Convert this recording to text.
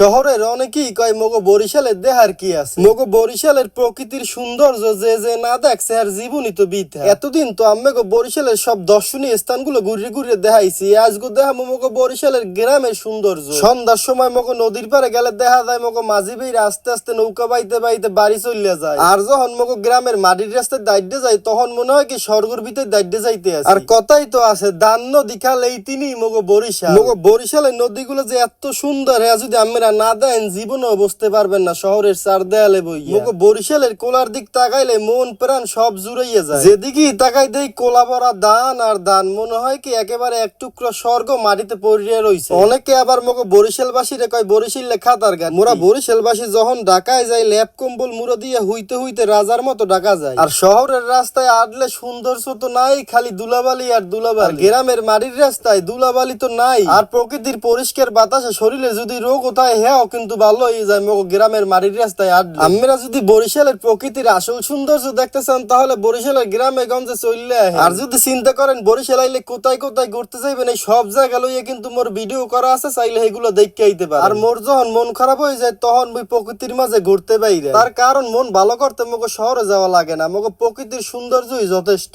শহরের অনেকেই কয়, মগো বরিশালের দেহার কি আছে? মগো বরিশালের প্রকৃতির সৌন্দর্য যে যে না দেখছে, আর জীবনই তো বিথা। এতদিন তো আমি গো বরিশালের সব দর্শনীয় স্থানগুলো ঘুরে ঘুরে দেখাইছি আজগো দেখা মগো বরিশালের গ্রামের সৌন্দর্য। সন্ধ্যার সময় মগো নদীর পারে গেলে দেখা যায়, মগো মাঝি বেয়ে আস্তে আস্তে নৌকা বাইতে বাইতে বাড়ি চলে যায়। আর যখন মগো গ্রামের মাটির রাস্তায় দাইডে যায়, তখন মনে হয় কি স্বর্গের ভিতরে দাইডে যাইতে আছে। আর কথাই তো আছে, দান নদী খাল এই তিনি মগো বরিশাল। মগো বরিশালের নদীগুলো যে এত সুন্দর হ্যাঁ যদি আমরা না দেন জীবনেও বুঝতে পারবেন না শহরের চার দেয়ালে বই বরিশালের কোলার দিক তাকাইলে মন প্রাণ সব জুড়াইয়া যায়। যেদিকেই তাকাই দেই কোলা ভরা দান আর দান মনে হয় কি একেবারে এক টুকরো স্বর্গ মাটিতে পড়িয়ে রইছে। অনেকে আবার মগো বরিশালবাসীরে কয় বরিশাল খাতার গান মোরা বরিশালবাসী যখন ঢাকায় যায় ল্যাপ কম্বল মুড়ো দিয়ে হইতে হইতে রাজার মতো ঢাকা যায় আর শহরের রাস্তায় আটলে সৌন্দর্য তো নাই খালি দুলাবালি আর দুলাবালি। গ্রামের মাটির রাস্তায় দুলাবালি তো নাই। আর প্রকৃতির পরিষ্কার বাতাসে শরীরে যদি রোগ কোথায় হ্যাঁ কিন্তু ভালো হয়ে যায়, মগো গ্রামের মাটির রাস্তায় আটলে আমরা যদি বরিশালের প্রকৃতির আসল সৌন্দর্য দেখতে চান, তাহলে বরিশালের গ্রামে গঞ্জে চললে আর যদি চিন্তা করেন, বরিশাল আইলে কোথায় কোথায় ঘুরতে যাইবেন, এই সব জায়গা লইয়া কিন্তু মোর ভিডিও করা আছে, চাইলে এগুলো দেখতে আইতে পারে আর মোর যখন মন খারাপ হয়ে যায়, তখন ওই প্রকৃতির মাঝে ঘুরতে বাইরে। তার কারণ মন ভালো করতে মগো শহরে যাওয়া লাগে না, মগো প্রকৃতির সৌন্দর্যই যথেষ্ট।